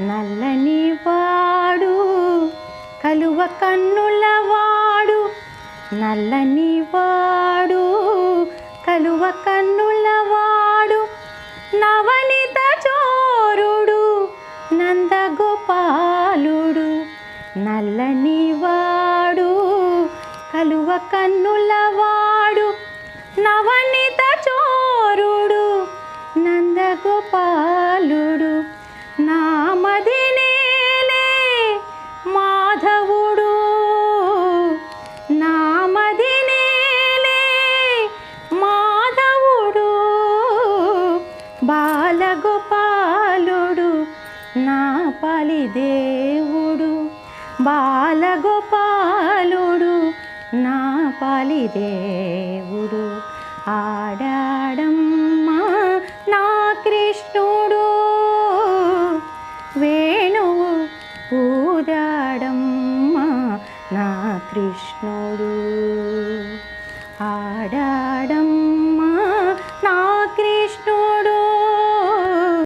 నల్లని వాడు కలువ కన్నుల వాడు. నల్లని వాడు కలువ కన్నుల వాడు. నవనిత చోరుడు నందగోపాలుడు. నల్లని వాడు కలువ కన్నుల వాడు. నవనిత చోరుడు నందగోపాలుడు. బాలగోపాలుడు నా పాలి దేవుడు. బాలగోపాలుడు నా పాలి దేవుడు. ఆడాడమ్మా నా కృష్ణుడు. వేణువు ఊదాడమ్మా నా కృష్ణుడు. ఆడాడమ్మా